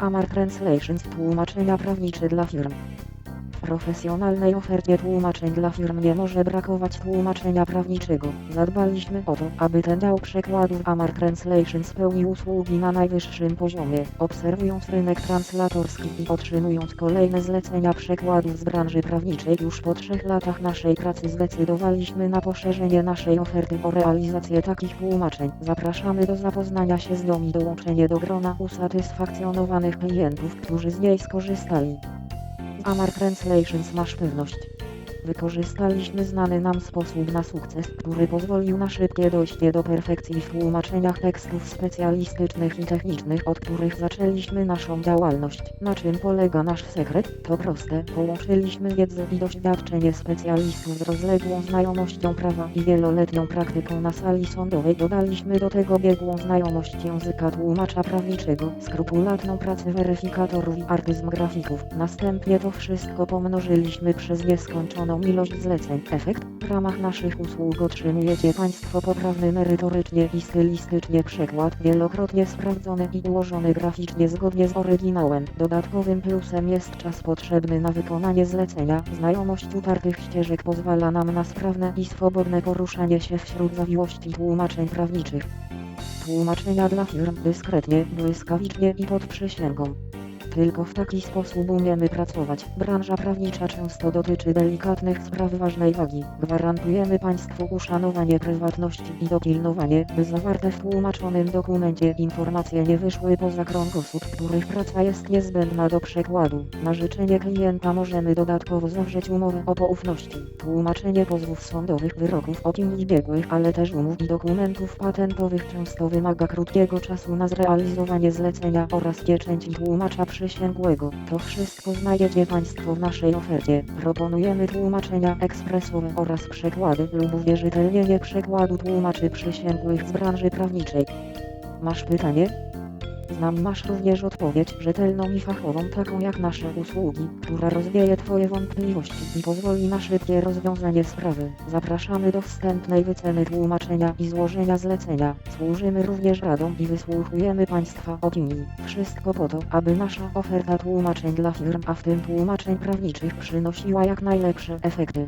Amar Translations tłumaczenia prawnicze dla firm. Profesjonalnej ofercie tłumaczeń dla firm nie może brakować tłumaczenia prawniczego. Zadbaliśmy o to, aby ten dział przekładów Amar Translation spełnił usługi na najwyższym poziomie, obserwując rynek translatorski i otrzymując kolejne zlecenia przekładów z branży prawniczej. Już po trzech latach naszej pracy zdecydowaliśmy na poszerzenie naszej oferty o realizację takich tłumaczeń. Zapraszamy do zapoznania się z nią i dołączenie do grona usatysfakcjonowanych klientów, którzy z niej skorzystali. Amar Translations masz pewność. Wykorzystaliśmy znany nam sposób na sukces, który pozwolił na szybkie dojście do perfekcji w tłumaczeniach tekstów specjalistycznych i technicznych, od których zaczęliśmy naszą działalność. Na czym polega nasz sekret? To proste. Połączyliśmy wiedzę i doświadczenie specjalistów z rozległą znajomością prawa i wieloletnią praktyką na sali sądowej. Dodaliśmy do tego biegłą znajomość języka tłumacza prawniczego, skrupulatną pracę weryfikatorów i artyzm grafików. Następnie to wszystko pomnożyliśmy przez nieskończoną ilość zleceń. Efekt? W ramach naszych usług otrzymujecie Państwo poprawny merytorycznie i stylistycznie przekład, wielokrotnie sprawdzony i ułożony graficznie zgodnie z oryginałem. Dodatkowym plusem jest czas potrzebny na wykonanie zlecenia. Znajomość utartych ścieżek pozwala nam na sprawne i swobodne poruszanie się wśród zawiłości tłumaczeń prawniczych. Tłumaczenia dla firm dyskretnie, błyskawicznie i pod przysięgą. Tylko w taki sposób umiemy pracować. Branża prawnicza często dotyczy delikatnych spraw ważnej wagi. Gwarantujemy Państwu uszanowanie prywatności i dopilnowanie, by zawarte w tłumaczonym dokumencie informacje nie wyszły poza krąg osób, których praca jest niezbędna do przekładu. Na życzenie klienta możemy dodatkowo zawrzeć umowę o poufności. Tłumaczenie pozwów sądowych, wyroków, opinii biegłych, ale też umów i dokumentów patentowych często wymaga krótkiego czasu na zrealizowanie zlecenia oraz pieczęci tłumacza przysięgłego. To wszystko znajdziecie Państwo w naszej ofercie. Proponujemy tłumaczenia ekspresowe oraz przekłady lub uwierzytelnienie przekładu tłumaczy przysięgłych z branży prawniczej. Masz pytanie? Znam masz również odpowiedź rzetelną i fachową taką jak nasze usługi, która rozwieje Twoje wątpliwości i pozwoli na szybkie rozwiązanie sprawy. Zapraszamy do wstępnej wyceny tłumaczenia i złożenia zlecenia. Służymy również radą i wysłuchujemy Państwa opinii. Wszystko po to, aby nasza oferta tłumaczeń dla firm, a w tym tłumaczeń prawniczych przynosiła jak najlepsze efekty.